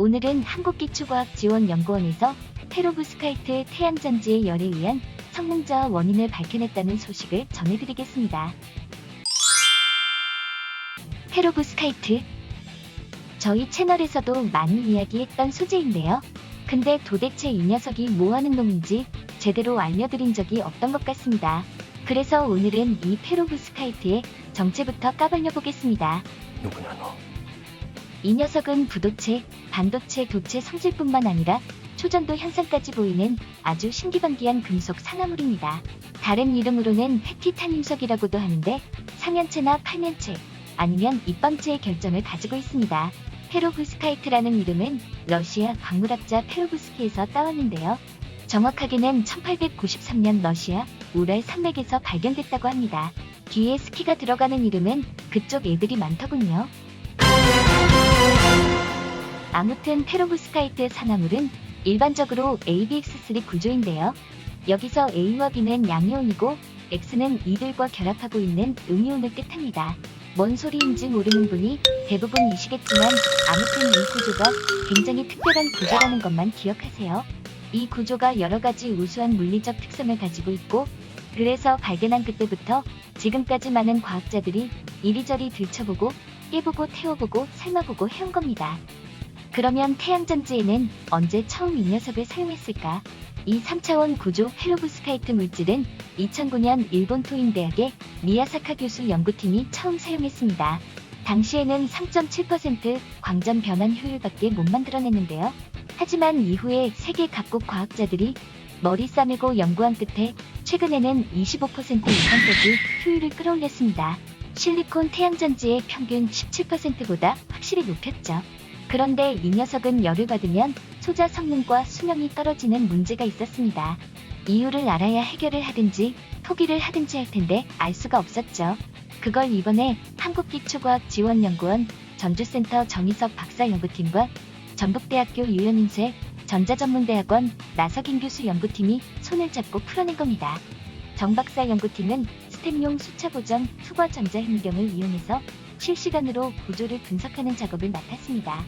오늘은 한국기초과학지원연구원에서 페로브스카이트 태양전지의 열에 의한 성능자와 원인을 밝혀냈다는 소식을 전해드리겠습니다. 페로브스카이트 저희 채널에서도 많이 이야기했던 소재인데요. 근데 도대체 이 녀석이 뭐하는 놈인지 제대로 알려드린 적이 없던 것 같습니다. 그래서 오늘은 이 페로브스카이트의 정체부터 까발려 보겠습니다. 누구냐 너? 이 녀석은 부도체, 반도체, 도체 성질뿐만 아니라 초전도 현상까지 보이는 아주 신기반기한 금속 산화물입니다. 다른 이름으로는 헤티타늄석이라고도 하는데 상연체나 팔면체 아니면 입방체의 결점을 가지고 있습니다. 페로브스카이트라는 이름은 러시아 광물학자 페로브스키에서 따왔는데요. 정확하게는 1893년 러시아 우랄 산맥에서 발견됐다고 합니다. 뒤에 스키가 들어가는 이름은 그쪽 애들이 많더군요. 아무튼 페로브스카이트 산화물은 일반적으로 ABX3 구조인데요. 여기서 A와 B는 양이온이고 X는 이들과 결합하고 있는 음이온을 뜻합니다. 뭔 소리인지 모르는 분이 대부분 이시겠지만 아무튼 이 구조가 굉장히 특별한 구조라는 것만 기억하세요. 이 구조가 여러 가지 우수한 물리적 특성을 가지고 있고 그래서 발견한 그때부터 지금까지 많은 과학자들이 이리저리 들춰보고 깨보고 태워보고 삶아보고 해온 겁니다. 그러면 태양전지에는 언제 처음 이 녀석을 사용했을까? 이 3차원 구조 페로브스카이트 물질은 2009년 일본 토인대학의 미야사카 교수 연구팀이 처음 사용했습니다. 당시에는 3.7% 광전 변환 효율밖에 못 만들어냈는데요. 하지만 이후에 세계 각국 과학자들이 머리 싸매고 연구한 끝에 최근에는 25% 이상까지 효율을 끌어올렸습니다. 실리콘 태양전지의 평균 17%보다 확실히 높였죠. 그런데 이 녀석은 열을 받으면 소자 성능과 수명이 떨어지는 문제가 있었습니다. 이유를 알아야 해결을 하든지 포기를 하든지 할 텐데 알 수가 없었죠. 그걸 이번에 한국기초과학지원연구원 전주센터 정희석 박사연구팀과 전북대학교 유현인쇄 전자전문대학원 나석인 교수 연구팀이 손을 잡고 풀어낸 겁니다. 정 박사 연구팀은 스템용 수차 보정 투과 전자현미경을 이용해서 실시간으로 구조를 분석하는 작업을 맡았습니다.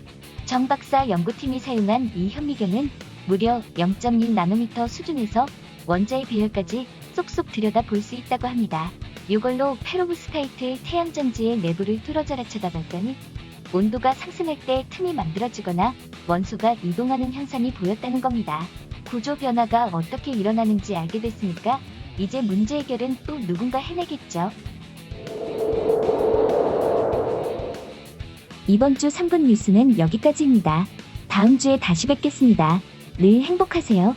정 박사 연구팀이 사용한 이 현미경은 무려 0.1나노미터 수준에서 원자의 배열까지 쏙쏙 들여다 볼 수 있다고 합니다. 이걸로 페로브스카이트 태양전지의 내부를 뚫어져 라 쳐다 봤더니 온도가 상승할 때 틈이 만들어지거나 원소가 이동하는 현상이 보였다는 겁니다. 구조 변화가 어떻게 일어나는지 알게 됐으니까 이제 문제 해결은 또 누군가 해내겠죠. 이번 주 3분 뉴스는 여기까지입니다. 다음 주에 다시 뵙겠습니다. 늘 행복하세요.